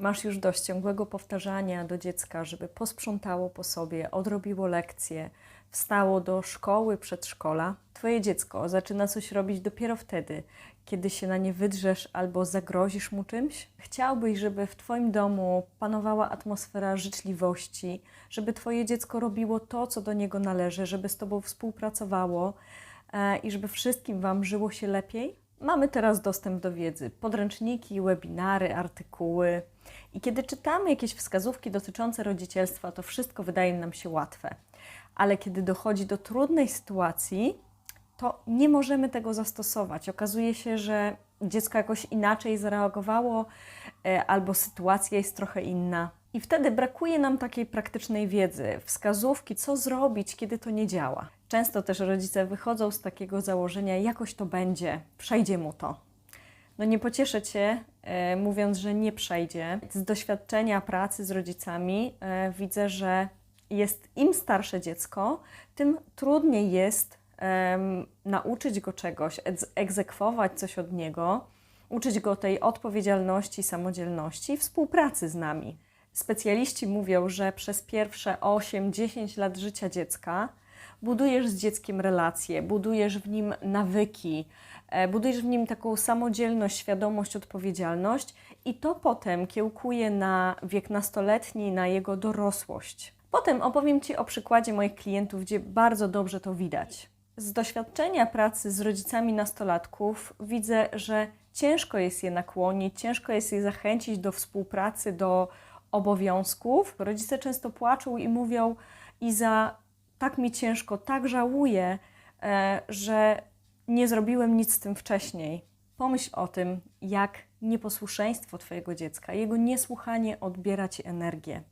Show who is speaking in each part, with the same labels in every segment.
Speaker 1: Masz już dość ciągłego powtarzania do dziecka, żeby posprzątało po sobie, odrobiło lekcje, wstało do szkoły, przedszkola. Twoje dziecko zaczyna coś robić dopiero wtedy, kiedy się na nie wydrzesz albo zagrozisz mu czymś. Chciałbyś, żeby w Twoim domu panowała atmosfera życzliwości, żeby Twoje dziecko robiło to, co do niego należy, żeby z Tobą współpracowało e, i żeby wszystkim Wam żyło się lepiej. Mamy teraz dostęp do wiedzy, podręczniki, webinary, artykuły. I kiedy czytamy jakieś wskazówki dotyczące rodzicielstwa, to wszystko wydaje nam się łatwe. Ale kiedy dochodzi do trudnej sytuacji, to nie możemy tego zastosować. Okazuje się, że dziecko jakoś inaczej zareagowało, e, albo sytuacja jest trochę inna. I wtedy brakuje nam takiej praktycznej wiedzy, wskazówki, co zrobić, kiedy to nie działa. Często też rodzice wychodzą z takiego założenia, jakoś to będzie, przejdzie mu to. No nie pocieszę Cię, mówiąc, że nie przejdzie. Z doświadczenia pracy z rodzicami e, widzę, że jest im starsze dziecko, tym trudniej jest nauczyć go czegoś, egz- egzekwować coś od niego, uczyć go tej odpowiedzialności, samodzielności, współpracy z nami. Specjaliści mówią, że przez pierwsze 8-10 lat życia dziecka budujesz z dzieckiem relacje, budujesz w nim nawyki, e, budujesz w nim taką samodzielność, świadomość, odpowiedzialność i to potem kiełkuje na wiek nastoletni, na jego dorosłość. Potem opowiem Ci o przykładzie moich klientów, gdzie bardzo dobrze to widać. Z doświadczenia pracy z rodzicami nastolatków widzę, że ciężko jest je nakłonić, ciężko jest je zachęcić do współpracy, do obowiązków. Rodzice często płaczą i mówią: Iza, tak mi ciężko, tak żałuję, e, że nie zrobiłem nic z tym wcześniej. Pomyśl o tym, jak nieposłuszeństwo Twojego dziecka, jego niesłuchanie odbiera Ci energię.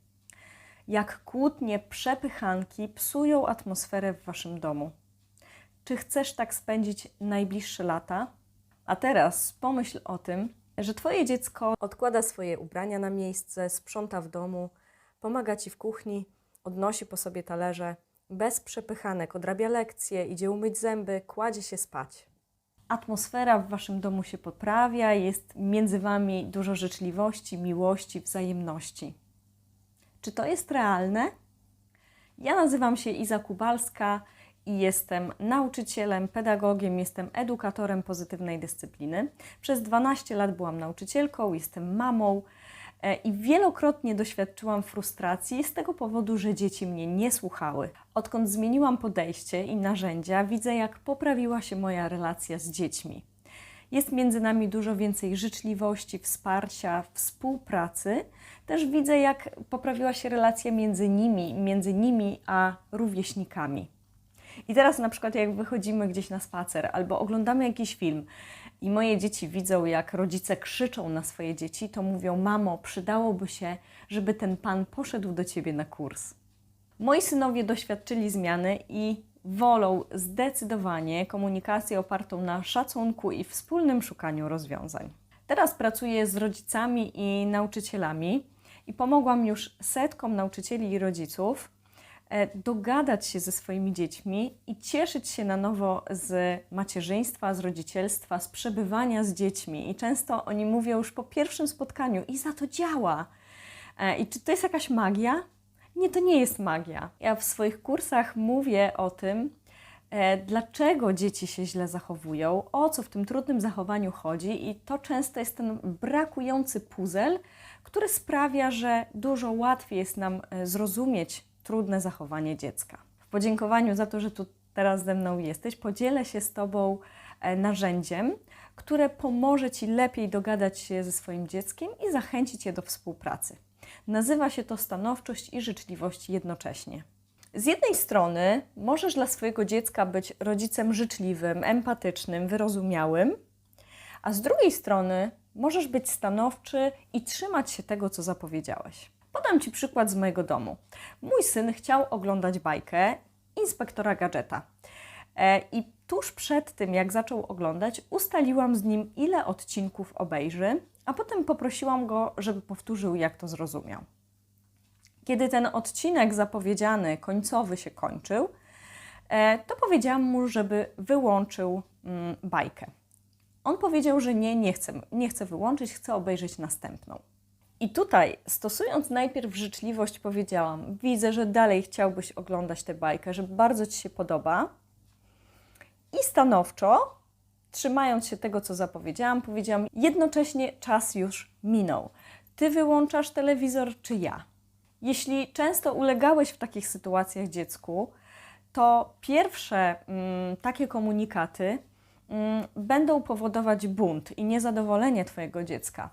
Speaker 1: Jak kłótnie, przepychanki psują atmosferę w Waszym domu. Czy chcesz tak spędzić najbliższe lata? A teraz pomyśl o tym, że Twoje dziecko odkłada swoje ubrania na miejsce, sprząta w domu, pomaga Ci w kuchni, odnosi po sobie talerze, bez przepychanek, odrabia lekcje, idzie umyć zęby, kładzie się spać. Atmosfera w Waszym domu się poprawia, jest między Wami dużo życzliwości, miłości, wzajemności. Czy to jest realne? Ja nazywam się Iza Kubalska i jestem nauczycielem, pedagogiem, jestem edukatorem pozytywnej dyscypliny. Przez 12 lat byłam nauczycielką, jestem mamą i wielokrotnie doświadczyłam frustracji z tego powodu, że dzieci mnie nie słuchały. Odkąd zmieniłam podejście i narzędzia, widzę, jak poprawiła się moja relacja z dziećmi. Jest między nami dużo więcej życzliwości, wsparcia, współpracy. Też widzę, jak poprawiła się relacja między nimi, między nimi a rówieśnikami. I teraz na przykład jak wychodzimy gdzieś na spacer albo oglądamy jakiś film i moje dzieci widzą, jak rodzice krzyczą na swoje dzieci, to mówią: Mamo, przydałoby się, żeby ten pan poszedł do ciebie na kurs. Moi synowie doświadczyli zmiany i wolą zdecydowanie komunikację opartą na szacunku i wspólnym szukaniu rozwiązań. Teraz pracuję z rodzicami i nauczycielami i pomogłam już setkom nauczycieli i rodziców dogadać się ze swoimi dziećmi i cieszyć się na nowo z macierzyństwa, z rodzicielstwa, z przebywania z dziećmi. I często oni mówią już po pierwszym spotkaniu: I za to działa. E, I czy to jest jakaś magia? Nie, to nie jest magia. Ja w swoich kursach mówię o tym, e, dlaczego dzieci się źle zachowują, o co w tym trudnym zachowaniu chodzi, i to często jest ten brakujący puzzle, który sprawia, że dużo łatwiej jest nam e, zrozumieć trudne zachowanie dziecka. W podziękowaniu za to, że tu teraz ze mną jesteś, podzielę się z Tobą e, narzędziem, które pomoże Ci lepiej dogadać się ze swoim dzieckiem i zachęcić je do współpracy. Nazywa się to stanowczość i życzliwość jednocześnie. Z jednej strony możesz dla swojego dziecka być rodzicem życzliwym, empatycznym, wyrozumiałym, a z drugiej strony możesz być stanowczy i trzymać się tego, co zapowiedziałeś. Podam Ci przykład z mojego domu. Mój syn chciał oglądać bajkę inspektora gadżeta. E, I tuż przed tym, jak zaczął oglądać, ustaliłam z nim, ile odcinków obejrzy, a potem poprosiłam go, żeby powtórzył, jak to zrozumiał. Kiedy ten odcinek zapowiedziany, końcowy się kończył, e, to powiedziałam mu, żeby wyłączył mm, bajkę. On powiedział, że nie, nie chce, nie chce wyłączyć, chce obejrzeć następną. I tutaj, stosując najpierw życzliwość, powiedziałam: Widzę, że dalej chciałbyś oglądać tę bajkę, że bardzo ci się podoba. I stanowczo, trzymając się tego, co zapowiedziałam, powiedziałam: jednocześnie czas już minął. Ty wyłączasz telewizor, czy ja? Jeśli często ulegałeś w takich sytuacjach dziecku, to pierwsze mm, takie komunikaty będą powodować bunt i niezadowolenie Twojego dziecka.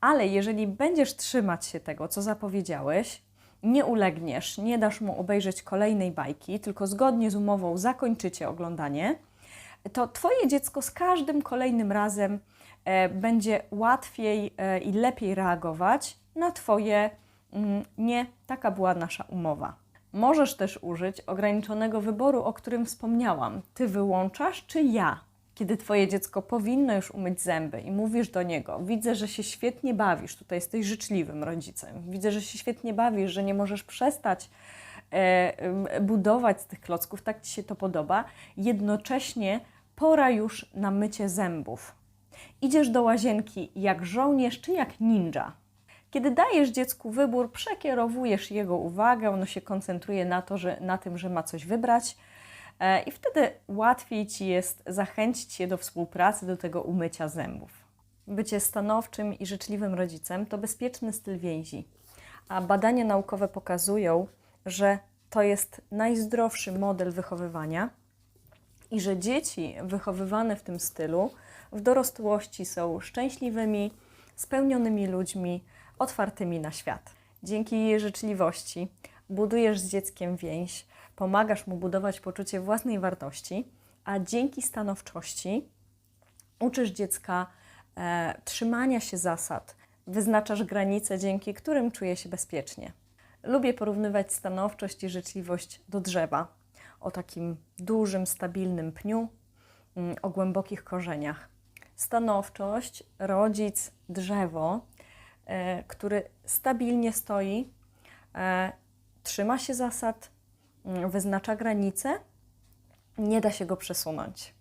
Speaker 1: Ale jeżeli będziesz trzymać się tego, co zapowiedziałeś, nie ulegniesz, nie dasz mu obejrzeć kolejnej bajki, tylko zgodnie z umową zakończycie oglądanie, to Twoje dziecko z każdym kolejnym razem e, będzie łatwiej e, i lepiej reagować na Twoje mm, nie, taka była nasza umowa. Możesz też użyć ograniczonego wyboru, o którym wspomniałam. Ty wyłączasz, czy ja? Kiedy Twoje dziecko powinno już umyć zęby i mówisz do niego: Widzę, że się świetnie bawisz, tutaj jesteś życzliwym rodzicem. Widzę, że się świetnie bawisz, że nie możesz przestać e, budować z tych klocków, tak Ci się to podoba. Jednocześnie pora już na mycie zębów. Idziesz do łazienki jak żołnierz czy jak ninja. Kiedy dajesz dziecku wybór, przekierowujesz jego uwagę, ono się koncentruje na, to, że, na tym, że ma coś wybrać, i wtedy łatwiej ci jest zachęcić je do współpracy, do tego umycia zębów. Bycie stanowczym i życzliwym rodzicem to bezpieczny styl więzi, a badania naukowe pokazują, że to jest najzdrowszy model wychowywania i że dzieci wychowywane w tym stylu w dorosłości są szczęśliwymi, spełnionymi ludźmi, otwartymi na świat. Dzięki jej życzliwości budujesz z dzieckiem więź, pomagasz mu budować poczucie własnej wartości, a dzięki stanowczości uczysz dziecka e, trzymania się zasad, wyznaczasz granice, dzięki którym czuje się bezpiecznie. Lubię porównywać stanowczość i życzliwość do drzewa o takim dużym, stabilnym pniu, mm, o głębokich korzeniach. Stanowczość, rodzic, drzewo E, który stabilnie stoi, e, trzyma się zasad, wyznacza granice, nie da się go przesunąć.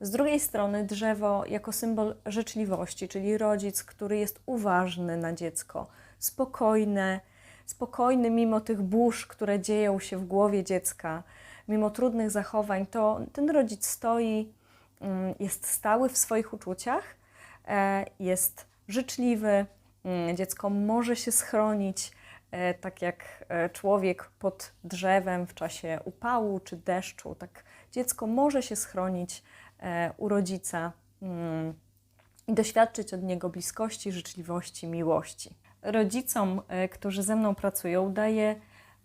Speaker 1: Z drugiej strony drzewo jako symbol życzliwości, czyli rodzic, który jest uważny na dziecko, spokojne, spokojny mimo tych burz, które dzieją się w głowie dziecka, mimo trudnych zachowań, to ten rodzic stoi, mm, jest stały w swoich uczuciach, e, jest życzliwy, mm, dziecko może się schronić, tak jak e, człowiek pod drzewem w czasie upału czy deszczu, tak dziecko może się schronić e, u rodzica mm, i doświadczyć od niego bliskości, życzliwości, miłości. Rodzicom, którzy ze mną pracują, daję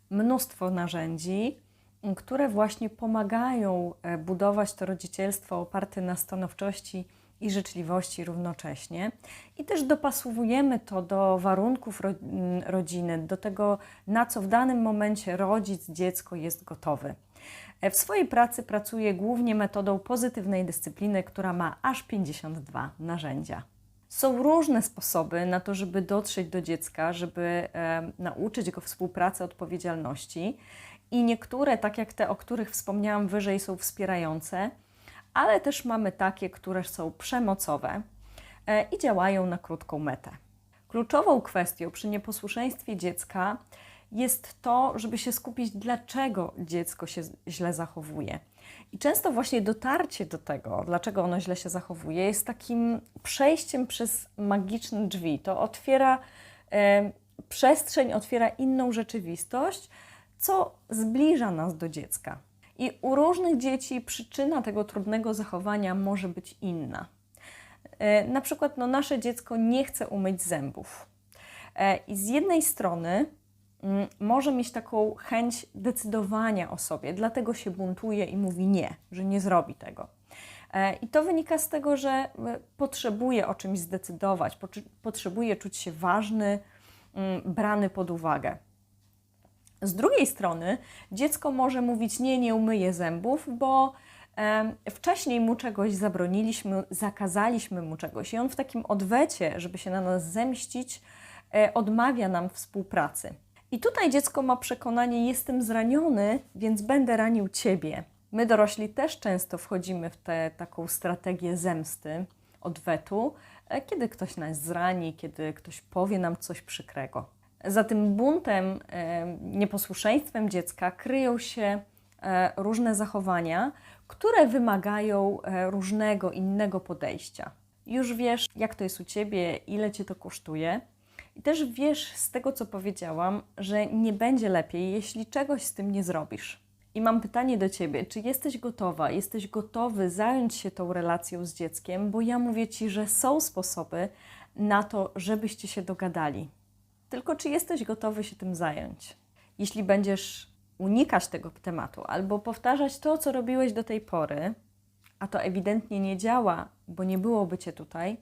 Speaker 1: mnóstwo narzędzi, które właśnie pomagają budować to rodzicielstwo oparte na stanowczości i życzliwości równocześnie. I też dopasowujemy to do warunków ro rodziny, do tego, na co w danym momencie rodzic, dziecko jest gotowy. W swojej pracy pracuję głównie metodą pozytywnej dyscypliny, która ma aż 52 narzędzia. Są różne sposoby na to, żeby dotrzeć do dziecka, żeby e, nauczyć go współpracy, odpowiedzialności. I niektóre, tak jak te, o których wspomniałam wyżej, są wspierające, ale też mamy takie, które są przemocowe e, i działają na krótką metę. Kluczową kwestią przy nieposłuszeństwie dziecka jest to, żeby się skupić, dlaczego dziecko się źle zachowuje. I często właśnie dotarcie do tego, dlaczego ono źle się zachowuje, jest takim przejściem przez magiczne drzwi. To otwiera e, przestrzeń, otwiera inną rzeczywistość, co zbliża nas do dziecka. I u różnych dzieci przyczyna tego trudnego zachowania może być inna. E, na przykład no, nasze dziecko nie chce umyć zębów. E, I z jednej strony mm, może mieć taką chęć decydowania o sobie, dlatego się buntuje i mówi nie, że nie zrobi tego. E, I to wynika z tego, że potrzebuje o czymś zdecydować, potrzebuje czuć się ważny, mm, brany pod uwagę. Z drugiej strony dziecko może mówić nie, nie umyję zębów, bo wcześniej mu czegoś zabroniliśmy, zakazaliśmy mu czegoś i on w takim odwecie, żeby się na nas zemścić, e, odmawia nam współpracy. I tutaj dziecko ma przekonanie: jestem zraniony, więc będę ranił ciebie. My dorośli też często wchodzimy w tę taką strategię zemsty, odwetu, e, kiedy ktoś nas zrani, kiedy ktoś powie nam coś przykrego. Za tym buntem, e, nieposłuszeństwem dziecka kryją się e, różne zachowania, które wymagają e, różnego innego podejścia. Już wiesz, jak to jest u ciebie, ile cię to kosztuje. I też wiesz z tego, co powiedziałam, że nie będzie lepiej, jeśli czegoś z tym nie zrobisz. I mam pytanie do ciebie: czy jesteś gotowa, jesteś gotowy zająć się tą relacją z dzieckiem? Bo ja mówię ci, że są sposoby na to, żebyście się dogadali. Tylko czy jesteś gotowy się tym zająć? Jeśli będziesz unikać tego tematu albo powtarzać to, co robiłeś do tej pory, a to ewidentnie nie działa, bo nie byłoby cię tutaj,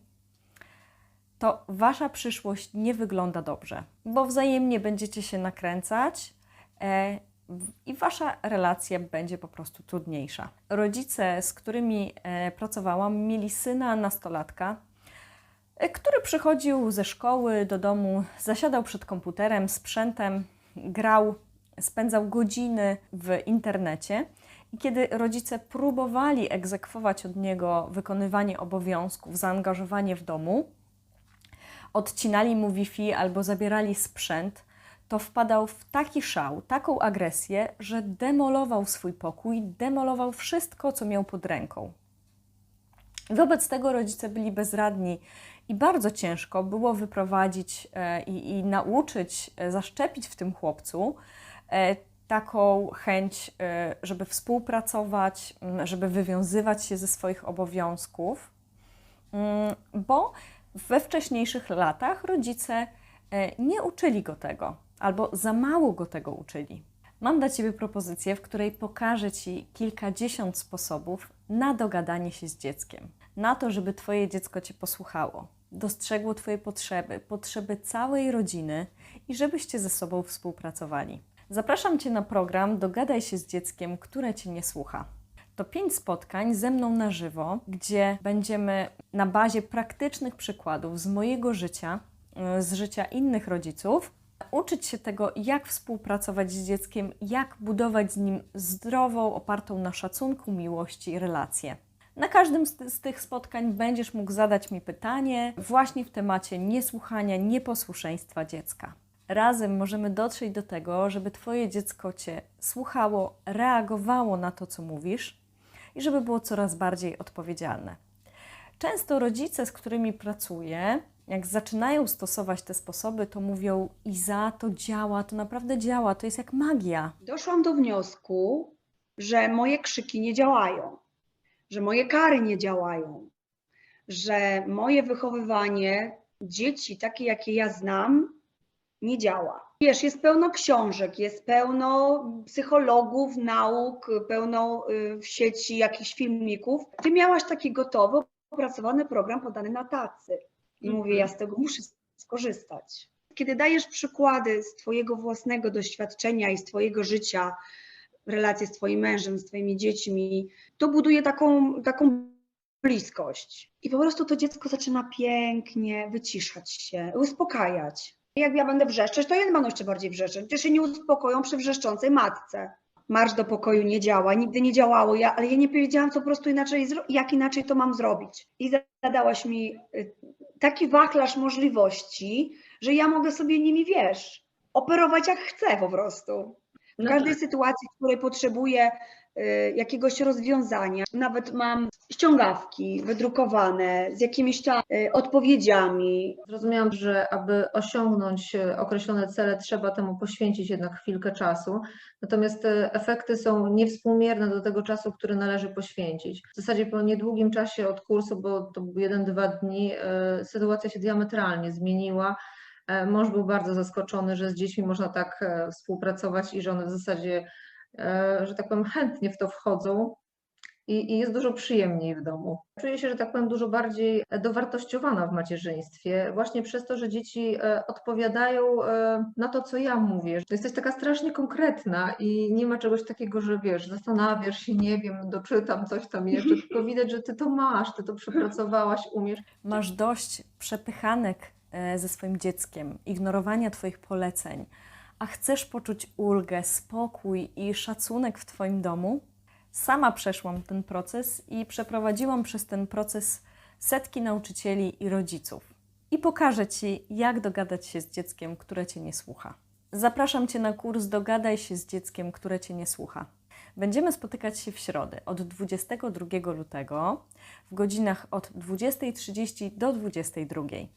Speaker 1: to wasza przyszłość nie wygląda dobrze, bo wzajemnie będziecie się nakręcać e, i wasza relacja będzie po prostu trudniejsza. Rodzice, z którymi e, pracowałam, mieli syna nastolatka, który przychodził ze szkoły do domu, zasiadał przed komputerem, sprzętem, grał, spędzał godziny w internecie. I kiedy rodzice próbowali egzekwować od niego wykonywanie obowiązków, zaangażowanie w domu, odcinali mu Wi-Fi albo zabierali sprzęt, to wpadał w taki szał, taką agresję, że demolował swój pokój, demolował wszystko, co miał pod ręką. Wobec tego rodzice byli bezradni i bardzo ciężko było wyprowadzić e, i, i nauczyć, e, zaszczepić w tym chłopcu e, taką chęć, żeby współpracować, żeby wywiązywać się ze swoich obowiązków, Mm, bo we wcześniejszych latach rodzice nie uczyli go tego, albo za mało go tego uczyli. Mam dla Ciebie propozycję, w której pokażę Ci kilkadziesiąt sposobów na dogadanie się z dzieckiem, na to, żeby Twoje dziecko Cię posłuchało, dostrzegło Twoje potrzeby, potrzeby całej rodziny i żebyście ze sobą współpracowali. Zapraszam Cię na program Dogadaj się z dzieckiem, które Cię nie słucha. To pięć spotkań ze mną na żywo, gdzie będziemy na bazie praktycznych przykładów z mojego życia, y, z życia innych rodziców, uczyć się tego, jak współpracować z dzieckiem, jak budować z nim zdrową, opartą na szacunku, miłości relację. Na każdym z, ty- z tych spotkań będziesz mógł zadać mi pytanie właśnie w temacie niesłuchania, nieposłuszeństwa dziecka. Razem możemy dotrzeć do tego, żeby Twoje dziecko Cię słuchało, reagowało na to, co mówisz i żeby było coraz bardziej odpowiedzialne. Często rodzice, z którymi pracuję, jak zaczynają stosować te sposoby, to mówią: Iza, to działa, to naprawdę działa, to jest jak magia.
Speaker 2: Doszłam do wniosku, że moje krzyki nie działają, że moje kary nie działają, że moje wychowywanie dzieci, takie jakie ja znam, nie działa. Wiesz, jest pełno książek, jest pełno psychologów, nauk, pełno y, w sieci jakichś filmików. Ty miałaś taki gotowy, opracowany program podany na tacy. I
Speaker 1: Mhm.
Speaker 2: mówię, ja z tego muszę skorzystać. Kiedy dajesz przykłady z Twojego własnego doświadczenia i z Twojego życia, relacje z Twoim mężem, z Twoimi dziećmi, to buduje taką, taką bliskość. I po prostu to dziecko zaczyna pięknie wyciszać się, uspokajać. Jak ja będę wrzeszczeć, to jeden będą jeszcze bardziej wrzeszczeć. Przecież się nie uspokoją przy wrzeszczącej matce. Marsz do pokoju nie działa, nigdy nie działało, ja, ale ja nie wiedziałam, co po prostu inaczej, jak inaczej to mam zrobić. I zadałaś mi y, taki wachlarz możliwości, że ja mogę sobie nimi, wiesz, operować jak chcę po prostu. W
Speaker 3: No
Speaker 2: każdej
Speaker 3: tak.
Speaker 2: sytuacji, w której potrzebuję y, jakiegoś rozwiązania, nawet mam ściągawki wydrukowane z jakimiś tam y, odpowiedziami.
Speaker 3: Zrozumiałam, że aby osiągnąć e, określone cele, trzeba temu poświęcić jednak chwilkę czasu. Natomiast efekty są niewspółmierne do tego czasu, który należy poświęcić. W zasadzie po niedługim czasie od kursu, bo to był jeden-dwa dni, e, sytuacja się diametralnie zmieniła. E, Mąż był bardzo zaskoczony, że z dziećmi można tak e, współpracować i że one w zasadzie, e, że tak powiem, chętnie w to wchodzą. i, i jest dużo przyjemniej w domu. Czuję się, że tak powiem, dużo bardziej dowartościowana w macierzyństwie, właśnie przez to, że dzieci odpowiadają na to, co ja mówię. Że jesteś taka strasznie konkretna i nie ma czegoś takiego, że wiesz, zastanawiasz się, nie wiem, doczytam coś tam jeszcze, tylko widać, że ty to masz, ty to przepracowałaś, umiesz.
Speaker 1: Masz dość przepychanek ze swoim dzieckiem, ignorowania Twoich poleceń, a chcesz poczuć ulgę, spokój i szacunek w Twoim domu? Sama przeszłam ten proces i przeprowadziłam przez ten proces setki nauczycieli i rodziców. I pokażę Ci, jak dogadać się z dzieckiem, które Cię nie słucha. Zapraszam Cię na kurs Dogadaj się z dzieckiem, które Cię nie słucha. Będziemy spotykać się w środę od 22 lutego w godzinach od 20.30 do 22.00.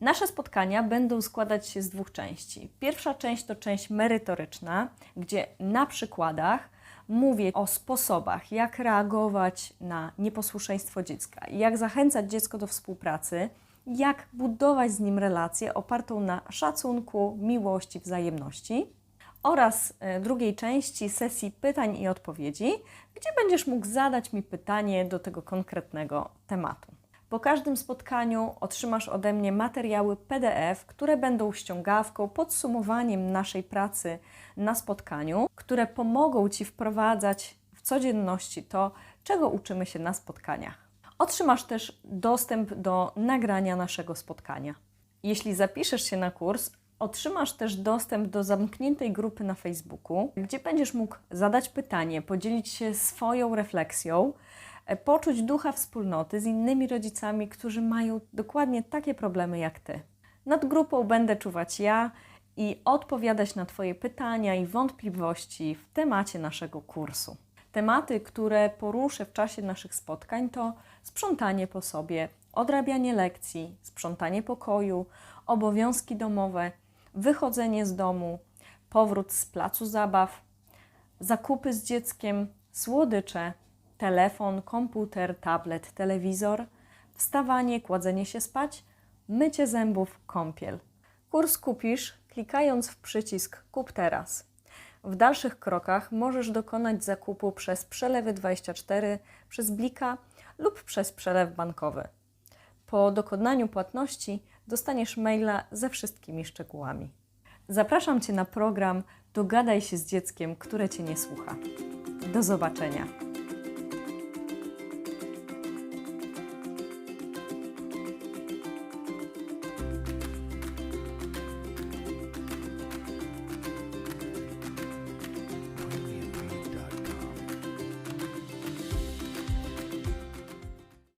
Speaker 1: Nasze spotkania będą składać się z dwóch części. Pierwsza część to część merytoryczna, gdzie na przykładach mówię o sposobach, jak reagować na nieposłuszeństwo dziecka, jak zachęcać dziecko do współpracy, jak budować z nim relację opartą na szacunku, miłości, wzajemności. Oraz e, drugiej części sesji pytań i odpowiedzi, gdzie będziesz mógł zadać mi pytanie do tego konkretnego tematu. Po każdym spotkaniu otrzymasz ode mnie materiały PDF, które będą ściągawką, podsumowaniem naszej pracy na spotkaniu, które pomogą Ci wprowadzać w codzienności to, czego uczymy się na spotkaniach. Otrzymasz też dostęp do nagrania naszego spotkania. Jeśli zapiszesz się na kurs, otrzymasz też dostęp do zamkniętej grupy na Facebooku, gdzie będziesz mógł zadać pytanie, podzielić się swoją refleksją, poczuć ducha wspólnoty z innymi rodzicami, którzy mają dokładnie takie problemy jak ty. Nad grupą będę czuwać ja i odpowiadać na Twoje pytania i wątpliwości w temacie naszego kursu. Tematy, które poruszę w czasie naszych spotkań to sprzątanie po sobie, odrabianie lekcji, sprzątanie pokoju, obowiązki domowe, wychodzenie z domu, powrót z placu zabaw, zakupy z dzieckiem, słodycze, telefon, komputer, tablet, telewizor, wstawanie, kładzenie się spać, mycie zębów, kąpiel. Kurs kupisz klikając w przycisk Kup teraz. W dalszych krokach możesz dokonać zakupu przez przelewy 24, przez Blika lub przez przelew bankowy. Po dokonaniu płatności dostaniesz maila ze wszystkimi szczegółami. Zapraszam Cię na program Dogadaj się z dzieckiem, które Cię nie słucha. Do zobaczenia.